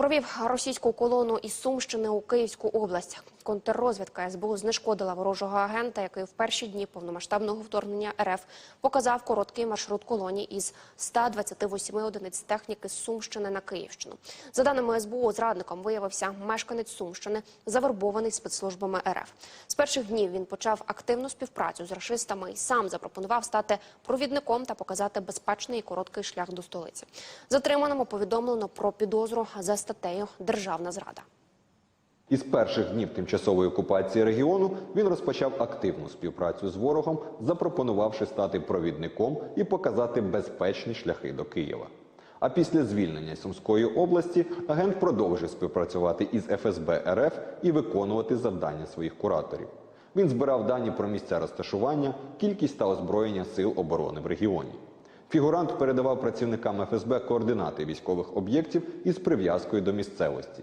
Провів російську колону із Сумщини у Київську область. Контррозвідка СБУ знешкодила ворожого агента, який в перші дні повномасштабного вторгнення РФ показав короткий маршрут колонії із 128 одиниць техніки з Сумщини на Київщину. За даними СБУ, зрадником виявився мешканець Сумщини, завербований спецслужбами РФ. З перших днів він почав активну співпрацю з рашистами і сам запропонував стати провідником та показати безпечний і короткий шлях до столиці. Затриманому повідомлено про підозру за статтею Державна зрада. Із перших днів тимчасової окупації регіону він розпочав активну співпрацю з ворогом, запропонувавши стати провідником і показати безпечні шляхи до Києва. А після звільнення Сумської області агент продовжив співпрацювати із ФСБ РФ і виконувати завдання своїх кураторів. Він збирав дані про місця розташування, кількість та озброєння сил оборони в регіоні. Фігурант передавав працівникам ФСБ координати військових об'єктів із прив'язкою до місцевості.